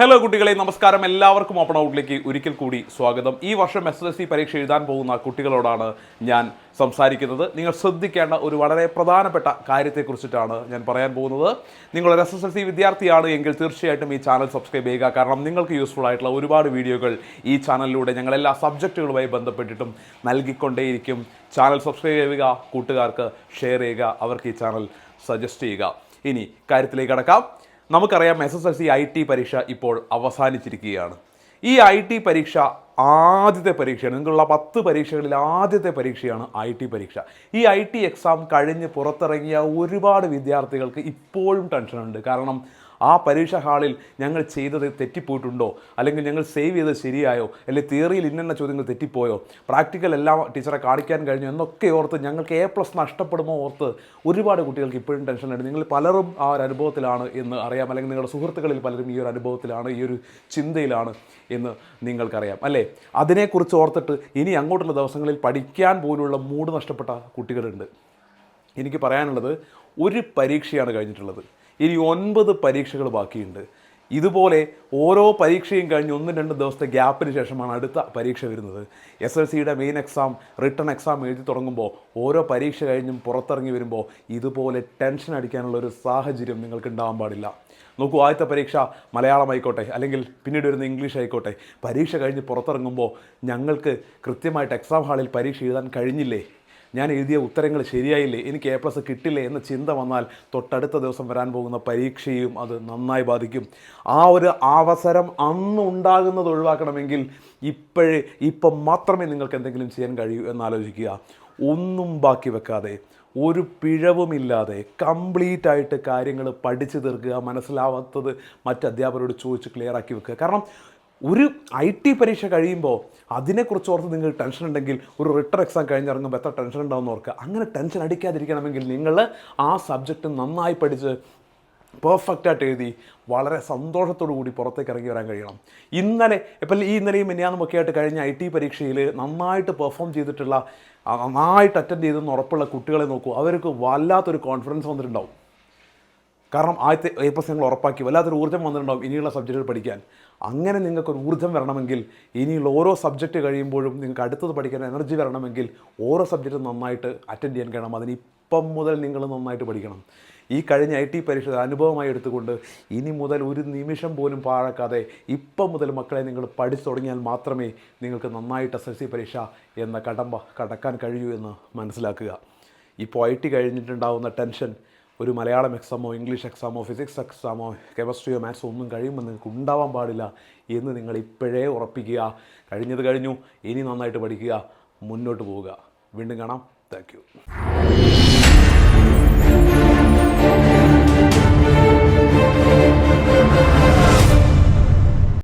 Hello കുട്ടികളെ. നമസ്കാരം. എല്ലാവർക്കും ഓപ്പൺ ഔട്ടിലേക്ക് ഒരിക്കൽ കൂടി സ്വാഗതം. ഈ വർഷം എസ് എസ് സി പരീക്ഷ എഴുതാൻ പോകുന്ന കുട്ടികളോടാണ് ഞാൻ സംസാരിക്കുന്നത്. നിങ്ങൾ ശ്രദ്ധിക്കേണ്ട ഒരു വളരെ പ്രധാനപ്പെട്ട കാര്യത്തെക്കുറിച്ചിട്ടാണ് ഞാൻ പറയാൻ പോകുന്നത്. നിങ്ങൾ ഒരു എസ് എസ് എൽ സി വിദ്യാർത്ഥിയാണ് എങ്കിൽ തീർച്ചയായിട്ടും ഈ ചാനൽ സബ്സ്ക്രൈബ് ചെയ്യുക. കാരണം നിങ്ങൾക്ക് യൂസ്ഫുൾ ആയിട്ടുള്ള ഒരുപാട് വീഡിയോകൾ ഈ ചാനലിലൂടെ ഞങ്ങൾ എല്ലാ സബ്ജക്റ്റുകളുമായി ബന്ധപ്പെട്ടിട്ടും നൽകിക്കൊണ്ടേയിരിക്കും. ചാനൽ സബ്സ്ക്രൈബ് ചെയ്യുക കൂട്ടുകാർക്ക് ഷെയർ ചെയ്യുക അവർക്ക് ഈ ചാനൽ സജസ്റ്റ് ചെയ്യുക. ഇനി കാര്യത്തിലേക്ക് കടക്കാം. നമുക്കറിയാം S S L C I T പരീക്ഷ ഇപ്പോൾ അവസാനിച്ചിരിക്കുകയാണ്. ഈ ഐ ടി പരീക്ഷ ആദ്യത്തെ പരീക്ഷയാണ്. നിങ്ങൾക്കുള്ള പത്ത് പരീക്ഷകളിൽ ആദ്യത്തെ പരീക്ഷയാണ് ഐ ടി പരീക്ഷ. ഈ ഐ ടി എക്സാം കഴിഞ്ഞ് പുറത്തിറങ്ങിയ ഒരുപാട് വിദ്യാർത്ഥികൾക്ക് ഇപ്പോഴും ടെൻഷനുണ്ട്. കാരണം ആ പരീക്ഷ ഹാളിൽ ഞങ്ങൾ ചെയ്തത് തെറ്റിപ്പോയിട്ടുണ്ടോ? അല്ലെങ്കിൽ ഞങ്ങൾ സേവ് ചെയ്തത് ശരിയായോ? അല്ലെങ്കിൽ തിയറിയിൽ ഇന്നെന്ന ചോദ്യങ്ങൾ തെറ്റിപ്പോയോ? പ്രാക്ടിക്കൽ എല്ലാം ടീച്ചറെ കാണിക്കാൻ കഴിഞ്ഞു എന്നൊക്കെ ഓർത്ത് ഞങ്ങൾക്ക് എ പ്ലസ് നഷ്ടപ്പെടുമോ ഓർത്ത് ഒരുപാട് കുട്ടികൾക്ക് ഇപ്പോഴും ടെൻഷനുണ്ട്. നിങ്ങൾ പലരും ആ ഒരു അനുഭവത്തിലാണ് എന്ന് അറിയാം. അല്ലെങ്കിൽ നിങ്ങളുടെ സുഹൃത്തുക്കളിൽ പലരും ഈ ഒരു അനുഭവത്തിലാണ് ഈ ഒരു ചിന്തയിലാണ് എന്ന് നിങ്ങൾക്കറിയാം. അല്ലേ? അതിനെക്കുറിച്ച് ഓർത്തിട്ട് ഇനി അങ്ങോട്ടുള്ള ദിവസങ്ങളിൽ പഠിക്കാൻ പോലുള്ള മൂഡ് നഷ്ടപ്പെട്ട കുട്ടികളുണ്ട്. എനിക്ക് പറയാനുള്ളത് ഒരു പരീക്ഷയാണ് കഴിഞ്ഞിട്ടുള്ളത്. ഇനി ഒൻപത് പരീക്ഷകൾ ബാക്കിയുണ്ട്. ഇതുപോലെ ഓരോ പരീക്ഷയും കഴിഞ്ഞ് ഒന്നും രണ്ട് ദിവസത്തെ ഗ്യാപ്പിന് ശേഷമാണ് അടുത്ത പരീക്ഷ വരുന്നത്. എസ് എൽ സിയുടെ മെയിൻ എക്സാം റിട്ടേൺ എക്സാം എഴുതി തുടങ്ങുമ്പോൾ ഓരോ പരീക്ഷ കഴിഞ്ഞും പുറത്തിറങ്ങി വരുമ്പോൾ ഇതുപോലെ ടെൻഷൻ അടിക്കാനുള്ള ഒരു സാഹചര്യം നിങ്ങൾക്ക് ഉണ്ടാവാൻ പാടില്ല. നോക്കൂ ആദ്യത്തെ പരീക്ഷ മലയാളമായിക്കോട്ടെ അല്ലെങ്കിൽ പിന്നീട് വരുന്ന ഇംഗ്ലീഷ് ആയിക്കോട്ടെ പരീക്ഷ കഴിഞ്ഞ് പുറത്തിറങ്ങുമ്പോൾ ഞങ്ങൾക്ക് കൃത്യമായിട്ട് എക്സാം ഹാളിൽ പരീക്ഷ എഴുതാൻ കഴിഞ്ഞില്ലേ? ഞാൻ എഴുതിയ ഉത്തരങ്ങൾ ശരിയായില്ലേ? എനിക്ക് എ പ്ലസ് കിട്ടില്ലേ എന്ന ചിന്ത വന്നാൽ തൊട്ടടുത്ത ദിവസം വരാൻ പോകുന്ന പരീക്ഷയും അത് നന്നായി ബാധിക്കും. ആ ഒരു അവസരം അന്ന് ഉണ്ടാകുന്നത് ഒഴിവാക്കണമെങ്കിൽ ഇപ്പോഴേ ഇപ്പം മാത്രമേ നിങ്ങൾക്ക് എന്തെങ്കിലും ചെയ്യാൻ കഴിയൂ എന്നാലോചിക്കുക. ഒന്നും ബാക്കി വെക്കാതെ ഒരു പിഴവുമില്ലാതെ കംപ്ലീറ്റ് ആയിട്ട് കാര്യങ്ങൾ പഠിച്ചു തീർക്കുക മനസ്സിലാവാത്തത് മറ്റ് അധ്യാപകരോട് ചോദിച്ച് ക്ലിയർ ആക്കി വെക്കുക. കാരണം ഒരു ഐ ടി പരീക്ഷ കഴിയുമ്പോൾ അതിനെക്കുറിച്ച് ഓർത്ത് നിങ്ങൾ ടെൻഷൻ ഉണ്ടെങ്കിൽ ഒരു റിട്ടേൺ എക്സാം കഴിഞ്ഞിറങ്ങുമ്പോൾ എത്ര ടെൻഷൻ ഉണ്ടാവുമെന്ന് ഓർക്കുക. അങ്ങനെ ടെൻഷൻ അടിക്കാതിരിക്കണമെങ്കിൽ നിങ്ങൾ ആ സബ്ജക്റ്റ് നന്നായി പഠിച്ച് പെർഫെക്റ്റായിട്ട് എഴുതി വളരെ സന്തോഷത്തോടു കൂടി പുറത്തേക്ക് ഇറങ്ങി വരാൻ കഴിയണം. ഇന്നലെ ഇപ്പം ഈ ഇന്നലെയും മിനിയാന്നുമൊക്കെ ആയിട്ട് കഴിഞ്ഞ ഐ ടി പരീക്ഷയിൽ നന്നായിട്ട് പെർഫോം ചെയ്തിട്ടുള്ള നന്നായിട്ട് അറ്റൻഡ് ചെയ്തെന്ന് ഉറപ്പുള്ള കുട്ടികളെ നോക്കൂ. അവർക്ക് വല്ലാത്തൊരു കോൺഫിഡൻസ് വന്നിട്ടുണ്ടാവും. കാരണം ആദ്യത്തെ എ പ്ലസ് ഞങ്ങൾ ഉറപ്പാക്കി. വല്ലാത്തൊരു ഊർജം വന്നിട്ടുണ്ടാവും ഇനിയുള്ള സബ്ജക്റ്റുകൾ പഠിക്കാൻ. അങ്ങനെ നിങ്ങൾക്കൊരു ഊർജം വരണമെങ്കിൽ ഇനിയുള്ള ഓരോ സബ്ജക്റ്റ് കഴിയുമ്പോഴും നിങ്ങൾക്ക് അടുത്തത് പഠിക്കാൻ എനർജി വരണമെങ്കിൽ ഓരോ സബ്ജക്റ്റും നന്നായിട്ട് അറ്റൻഡ് ചെയ്യാൻ കഴിയണം. അതിന് ഇപ്പം മുതൽ നിങ്ങൾ നന്നായിട്ട് പഠിക്കണം. ഈ കഴിഞ്ഞ ഐ ടി പരീക്ഷ അനുഭവമായി എടുത്തുകൊണ്ട് ഇനി മുതൽ ഒരു നിമിഷം പോലും പാഴാക്കാതെ ഇപ്പം മുതൽ മക്കളെ നിങ്ങൾ പഠിച്ചു തുടങ്ങിയാൽ മാത്രമേ നിങ്ങൾക്ക് നന്നായിട്ട് എസ് എൽ സി പരീക്ഷ എന്ന കടമ്പ കടക്കാൻ കഴിയൂ എന്ന് മനസ്സിലാക്കുക. ഇപ്പോൾ ഐ ടി കഴിഞ്ഞിട്ടുണ്ടാകുന്ന ടെൻഷൻ ഒരു മലയാളം എക്സാമോ ഇംഗ്ലീഷ് എക്സാമോ ഫിസിക്സ് എക്സാമോ കെമിസ്ട്രിയോ മാത്സോ ഒന്നും കഴിയുമ്പോൾ നിങ്ങൾക്ക് ഉണ്ടാവാൻ പാടില്ല എന്ന് നിങ്ങൾ ഇപ്പോഴേ ഉറപ്പിക്കുക. കഴിഞ്ഞത് കഴിഞ്ഞു. ഇനി നന്നായിട്ട് പഠിക്കുക. മുന്നോട്ട് പോവുക. വീണ്ടും കാണാം. താങ്ക്